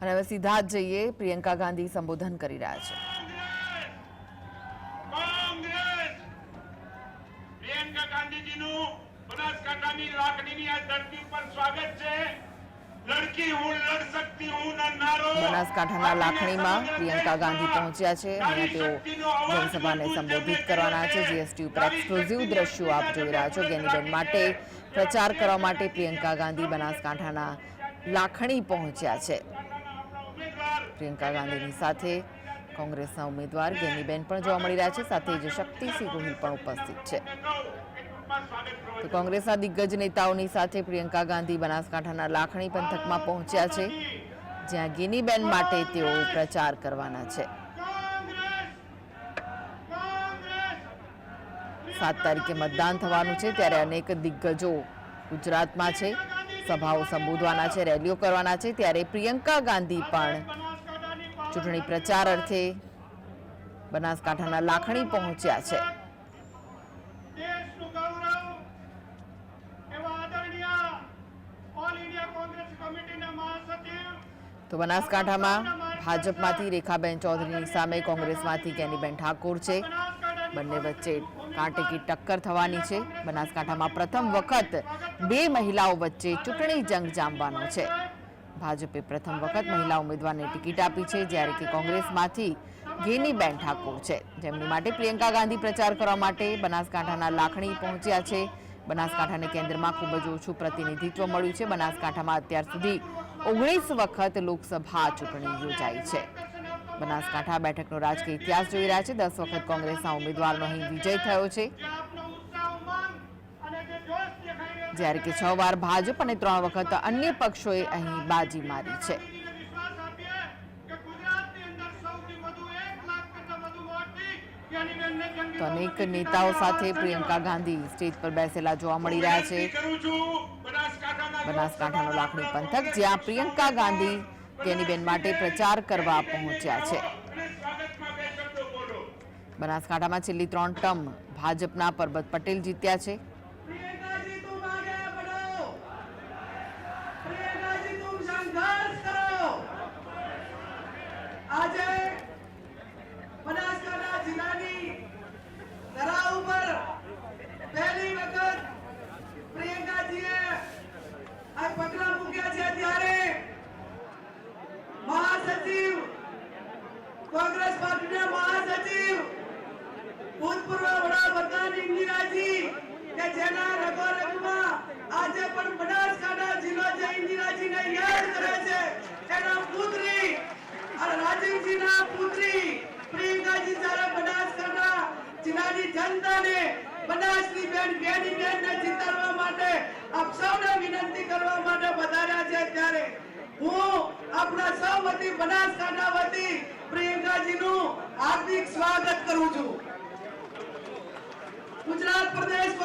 અને હવે સીધા જ જઈએ પ્રિયંકા ગાંધી સંબોધન કરી રહ્યા છે. પ્રિયંકા ગાંધીજીનું બનાસકાંઠાની લાકડીની આ ધરતી પર સ્વાગત છે. લડકી હું લડ શકતી હું નારો. બનાસકાંઠાના લાખણીમાં પ્રિયંકા ગાંધી પહોંચ્યા છે અને તેઓ જનસભાને સંબોધિત કરવાના છે. જીએસટી ઉપર એક્સક્લુઝિવ દ્રશ્યો આપ જોઈ રહ્યા છો. ગેનીબેન માટે પ્રચાર કરવા માટે પ્રિયંકા ગાંધી બનાસકાંઠાના લાખણી પહોંચ્યા છે. પ્રિયંકા ગાંધીની સાથે કોંગ્રેસના ઉમેદવાર ગેનીબેન પણ જોવા મળી રહ્યા છે. સાથે જ શક્તિસિંહ ગોહિલ પણ ઉપસ્થિત છે. તો કોંગ્રેસના દિગ્ગજ નેતાઓની સાથે પ્રિયંકા ગાંધી બનાસકાંઠાના લાખણી પંથકમાં પહોંચ્યા છે, જ્યાં ગેનીબેન માટે તેઓ પ્રચાર કરવાના છે. સાત તારીખે મતદાન થવાનું છે, ત્યારે અનેક દિગ્ગજો ગુજરાતમાં છે. સભાઓ સંબોધવાના છે, રેલીઓ કરવાના છે, ત્યારે પ્રિયંકા ગાંધી પણ ચૂંટણી પ્રચાર અર્થે બનાસકાંઠાના લાખણી પહોંચ્યા છે. તો બનાસકાંઠામાં ભાજપમાંથી રેખાબેન ચૌધરીની સામે કોંગ્રેસમાંથી કેનીબેન ઠાકોર છે. બંને વચ્ચે કાંટેકી ટક્કર થવાની છે. બનાસકાંઠામાં પ્રથમ વખત બે મહિલાઓ વચ્ચે ચૂંટણી જંગ જામવાનો છે. ભાજપે પ્રથમ વખત મહિલા ઉમેદવારને ટિકિટ આપી છે, જ્યારે કે કોંગ્રેસમાંથી ગેનીબેન ઠાકોર છે. જેમની માટે પ્રિયંકા ગાંધી પ્રચાર કરવા માટે બનાસકાંઠાના લાખણી પહોંચ્યા છે. બનાસકાંઠાને કેન્દ્રમાં ખૂબ જ ઓછું પ્રતિનિધિત્વ મળ્યું છે. બનાસકાંઠામાં અત્યાર સુધી ઓગણીસ વખત લોકસભા ચૂંટણી યોજાઈ છે. બનાસકાંઠા બેઠકનો રાજકીય ઇતિહાસ જોઈ રહ્યા છે. દસ વખત કોંગ્રેસના ઉમેદવારનો અહીં વિજય થયો છે જે આપનો ઉત્સાહ ઉમંગ અને જે જોશ દેખાઈ રહ્યો છે જ્યારે કે છ વાર ભાજપ અને ત્રણ વખત અન્ય પક્ષોએ અહીં બાજી મારી છે. તો અનેક નેતાઓ સાથે પ્રિયંકા ગાંધી સ્ટેજ પર બેસેલા જોવા મળી રહ્યા છે. બનાસકાંઠાનો લાખણી પંથક, જ્યાં પ્રિયંકા ગાંધી ગેનીબેન માટે પ્રચાર કરવા પહોંચ્યા છે. બનાસકાંઠામાં છેલ્લી ત્રણ ટર્મ ભાજપના પરબત પટેલ જીત્યા છે. ભૂતપૂર્વ વડાપ્રધાન ઇન્દિરાજી, કે જેના રગો રગમાં આજે પણ બનાસકાંઠા જિલ્લો જે ઇન્દિરાજીને યાદ કરે છે, એના પુત્રી અને રાજીવજીના પુત્રી પ્રિયંકાજી જ્યારે બનાસકાંઠા જિલ્લાની જનતાને બનાસની બેન, બેની બેનને જીતાડવા માટે આપ સૌને વિનંતી કરવા માટે વધાર્યા છે, ત્યારે હું આપણા સૌ વતી બનાસકાંઠા વતી પ્રિયંકાજીનું હાર્દિક સ્વાગત કરું છું.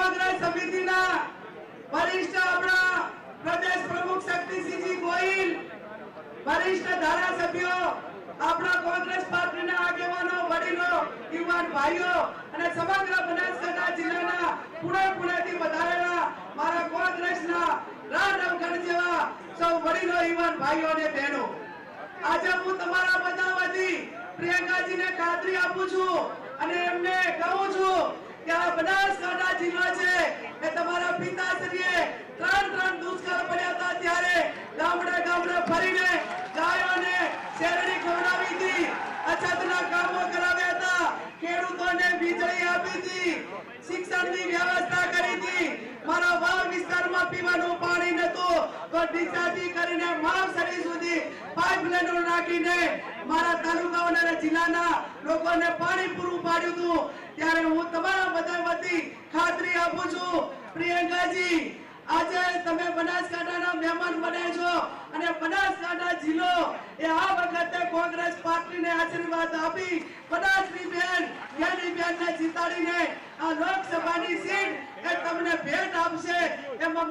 કોંગ્રેસ સમિતિના વરિષ્ઠ આપણા પ્રદેશ પ્રમુખ શક્તિસિંહજી ગોહિલ, વરિષ્ઠ ધારાસભ્યો, આપણા કોંગ્રેસ પાર્ટીના આગેવાનો, વડીલો, યુવાન ભાઈઓ અને સમગ્ર બનાસકાંઠા જિલ્લાના પુણે પુણેથી વધારેલા મારા કોંગ્રેસના રાધવગઢ જેવા સૌ વડીલો, યુવાન ભાઈઓ અને બહેનો. આજે હું તમારા બધા વતી પ્રિયંકાજીને ખાતરી આપું છું અને એમને કહું છું કે આ બનાસકાંઠા જિલ્લો છે વીજળી આપી હતી. શિક્ષણની વ્યવસ્થા કરી હતી. મારા વાવ વિસ્તારમાં પીવાનું પાણી નતું તો ડીસાથી કરીને માવસરી સુધી નાખીને મારા તાલુકાઓના અને જિલ્લાના લોકોને પાણી પૂરું પાડ્યું હતું. ત્યારે હું તમારા બધા વતી ખાતરી આપું છું. પ્રિયંકાજી, આજે તમે બનાસકાંઠાના મહેમાન બન્યા છો અને બનાસકાંઠા જિલ્લો એ આ વખતે કોંગ્રેસ પાર્ટીને આશીર્વાદ આપી બનાસની બેન જ્ઞાની બેનને જીતાડીને આ લોકસભાની સીટ એ તમને ભેટ આપશે. એમાં